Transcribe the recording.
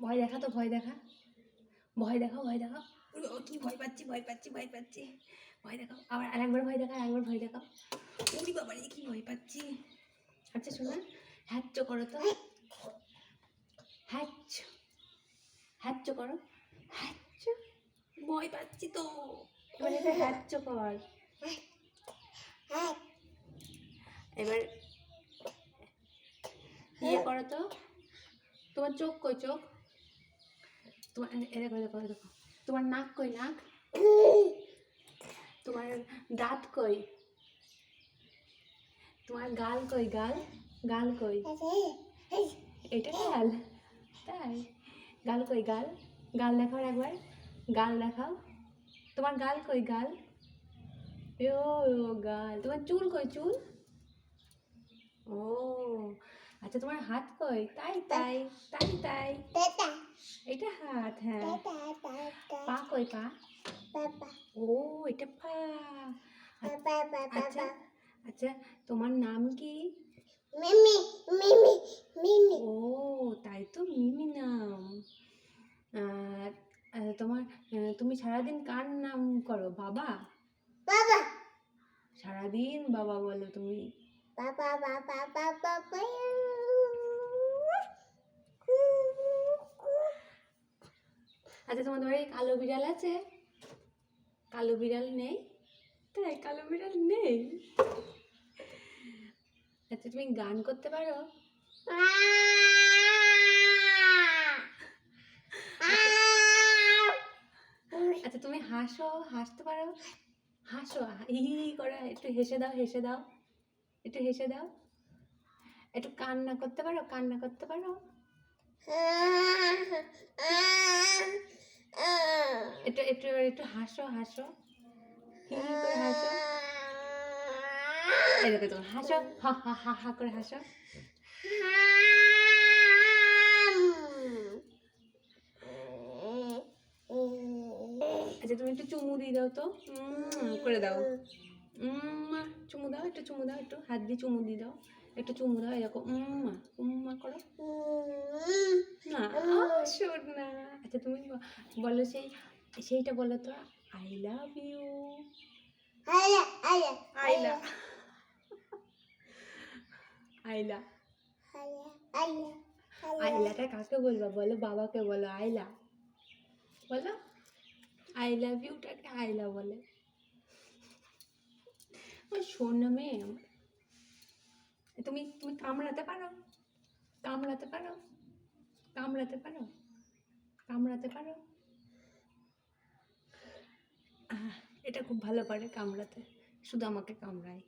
ভয় দেখা তো ভয় দেখা। ভয় দেখা ভয় দেখা। ওরে বাবা, কি ভয় পাচ্ছি ভয় পাচ্ছি ভয় পাচ্ছি। ভয় দেখাও। আবার আরেকবার ভয় দেখা আরেকবার ভয় দেখাও। ওরে বাবা রে কি ভয় পাচ্ছি। আচ্ছা শোনা। হ্যাচ্চ করো তো। হ্যাচ্চ হ্যাচ্চ করো। হ্যাচ্চ ভয় পাচ্ছি তো। এবার এটা হ্যাচ্চ কর। এবার ইয়ে করো তো। তোমার চোখ কই চোখ? তোমার এ দেখো এ দেখো এ দেখো। তোমার নাক কই, নাক? তোমার দাঁত কই? তোমার গাল কই, গাল? গাল কই? এটা গাল তাই? গাল কই, গাল? গাল দেখাও একবার। গাল দেখাও। তোমার গাল কই, গাল? ও, গাল। তোমার চুল কই, চুল? ও আচ্ছা তোমার হাত কই? তাই তাই তাই তাই। হাত হ্যাঁ। পা কই পা? ও এটা পা। আচ্ছা আচ্ছা তোমার নাম কি? মিমি মিমি মিমি। ও তাই তো মিমি নাম। আর তোমার তুমি সারাদিন কার নাম করো বাবা? বাবা। সারাদিন বাবা বলো তুমি। আচ্ছা তোমাদের বাড়ি কালো বিড়াল আছে? কালো বিড়াল নেই? তাই কালো বিড়াল নেই। আচ্ছা তুমি গান করতে পারো? আচ্ছা তুমি হাসো হাসতে পারো? হাসো হি করে একটু হেসে দাও হেসে দাও। একটু হেসে দাও। একটু কান্না করতে পারো? কান্না করতে পারো? একটু একটু একটু হাসো হাসো। হাসো দেখো তোমার হাসো হা হা হা হা করে হাসো। আচ্ছা তুমি একটু চুমু দিয়ে দাও তো। উম, করে দাও। উম, চুমু দাও একটু চুমু দাও একটু হাত দিয়ে চুমু দিয়ে দাও। একটু চুমু দাও এরকম উম্মা উম্মা করো। না শোন না। আচ্ছা তুমি বলো সেই সেইটা বলো তো আই লাভ ইউ আইলা আইলা। আইলাটা কাকে বলব? বলো বাবাকে বলো আইলা। বলো আই লাভ ইউটাকে আইলা বলে। ওই শোন মেয়ে। তুমি তুমি কামড়াতে পারো। কামড়াতে পারো। কামড়াতে পারো। কামড়াতে পারো। এটা খুব ভালো পারে কামড়াতে শুধু আমাকে কামড়ায়।